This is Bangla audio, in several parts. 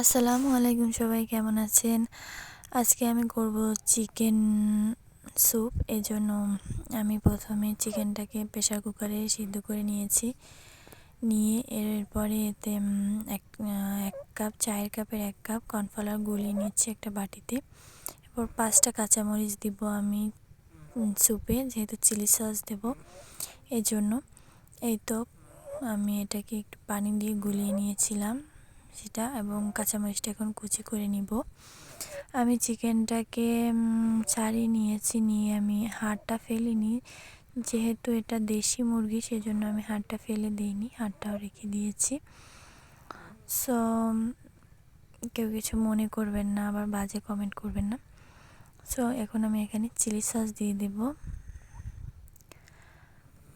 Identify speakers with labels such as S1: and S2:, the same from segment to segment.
S1: আসসালামু আলাইকুম সবাই, কেমন আছেন? আজকে আমি করব চিকেন স্যুপ। এজন্য আমি প্রথমে চিকেনটাকে প্রেশার কুকারে সিদ্ধ করে নিয়েছি। নিয়ে এরপরে এতে এক এক কাপ, চায়ের কাপের এক কাপ কর্নফ্লাওয়ার গুলিয়ে নিচ্ছি একটা বাটিতে। এরপর পাঁচটা কাঁচামরিচ দিব আমি স্যুপে, যেহেতু চিলি সস দেব। এই জন্য এই তো আমি এটাকে একটু পানি দিয়ে গুলিয়ে নিয়েছিলাম। সেটা এবং কাঁচামরিচটা এখন কুচি করে নিব। আমি চিকেনটাকে ছাড়িয়ে নিয়েছি, নিয়ে আমি হাড়টা ফেলিনি। যেহেতু এটা দেশি মুরগি, সেজন্য আমি হাড়টা ফেলে দিইনি, হাড়টাও রেখে দিয়েছি। সো কেউ কিছু মনে করবেন না, আবার বাজে কমেন্ট করবেন না। সো এখন আমি এখানে চিলি সস দিয়ে দেব।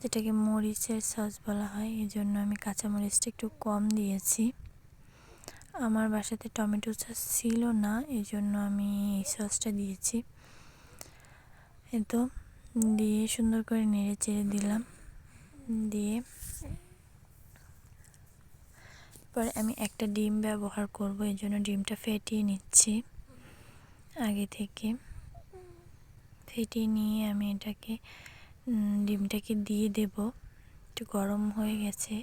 S1: যেটাকে মরিচের সস বলা হয় এই জন্য আমি কাঁচামরিচটা একটু কম দিয়েছি। আমার বাসাতে টমেটো সস ছিল না এই জন্য আমি এই সসটা দিয়েছি। এ তো, দিয়ে সুন্দর করে নেড়ে চেড়ে দিলাম। দিয়ে পরে আমি একটা ডিম ব্যবহার করব এই জন্য ডিমটা ফেটিয়ে নিচ্ছি আগে থেকে। ফেটিয়ে নিয়ে আমি এটাকে ডিমটাকে দিয়ে দেব। একটু গরম হয়ে গেছে।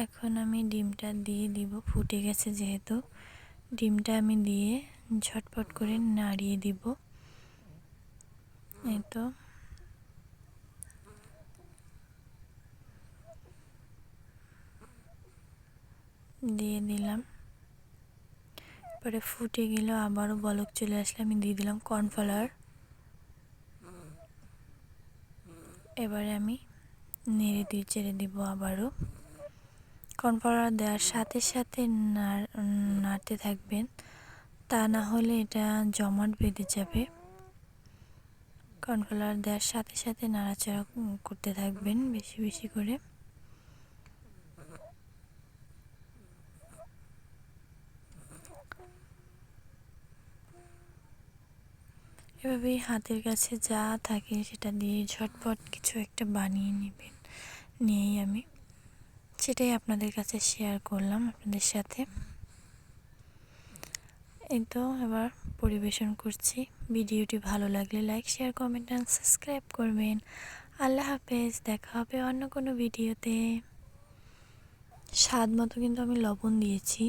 S1: এখন আমি ডিমটা দিয়ে দিব, ফুটে গেছে যেহেতু। ডিমটা আমি দিয়ে ঝটপট করে নাড়িয়ে দিব। এই তো। দিয়ে দিলাম। পরে ফুটে গেল আবারও বলক চলে আসলে আমি দিয়ে দিলাম কর্নফ্লাওয়ার। এবারে আমি নেড়ে দিয়ে ছেড়ে দিব আবারও। কর্নফ্লাওয়ার দেওয়ার সাথে সাথে নাড়তে থাকবেন। তা না হলে এটা জমাট বেঁধে যাবে। কর্নফ্লাওয়ার দেওয়ার সাথে সাথে নাড়াচাড়া করতে থাকবেন বেশি বেশি করে। এভাবেই হাতের কাছে যা থাকে সেটা দিয়ে ঝটপট কিছু একটা বানিয়ে নেবেন। নিয়েই আমি। সেটাই আপনাদের কাছে শেয়ার করলাম আপনাদের সাথে। এই তো এবার পরিবেশন করছি। ভিডিওটি ভালো লাগলে like share comment and subscribe করবেন। আল্লাহ হাফেজ, দেখা হবে অন্য কোনো ভিডিওতে। স্বাদ মতো কিন্তু আমি লবণ দিয়েছি।